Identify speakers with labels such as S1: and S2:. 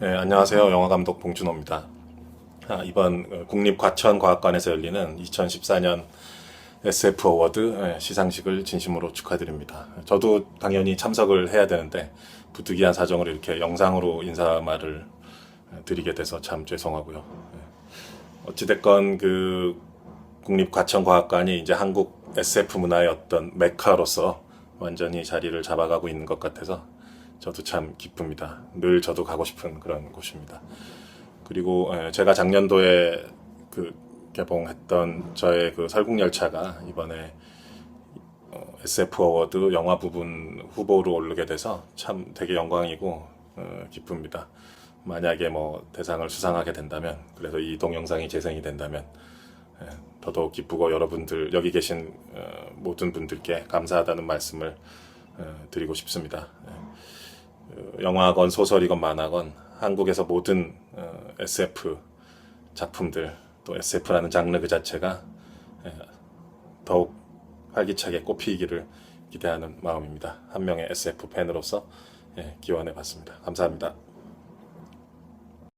S1: 네, 안녕하세요. 영화감독 봉준호입니다. 아, 이번 어, 국립과천과학관에서 열리는 2014년 SF 어워드 예, 시상식을 진심으로 축하드립니다. 저도 당연히 참석을 해야 되는데 부득이한 사정으로 이렇게 영상으로 인사 말을 어, 드리게 돼서 참 죄송하고요. 예. 어찌됐건 그 국립과천과학관이 이제 한국 SF 문화의 어떤 메카로서 완전히 자리를 잡아가고 있는 것 같아서 저도 참 기쁩니다. 늘 저도 가고 싶은 그런 곳입니다. 그리고 예, 제가 작년도에 그 개봉했던 저의 그 설국열차가 이번에 어, SF 어워드 영화 부분 후보로 오르게 돼서 참 되게 영광이고 어, 기쁩니다. 만약에 뭐 대상을 수상하게 된다면 그래서 이 동영상이 재생이 된다면 예, 더더욱 기쁘고 여러분들 여기 계신 어, 모든 분들께 감사하다는 말씀을 어, 드리고 싶습니다. 예. 어, 영화건 소설이건 만화건 한국에서 모든 어, SF 작품들 또 SF라는 장르 그 자체가 예, 더욱 활기차게 꽃피기를 기대하는 마음입니다. 한 명의 SF 팬으로서 예, 기원해 봤습니다. 감사합니다.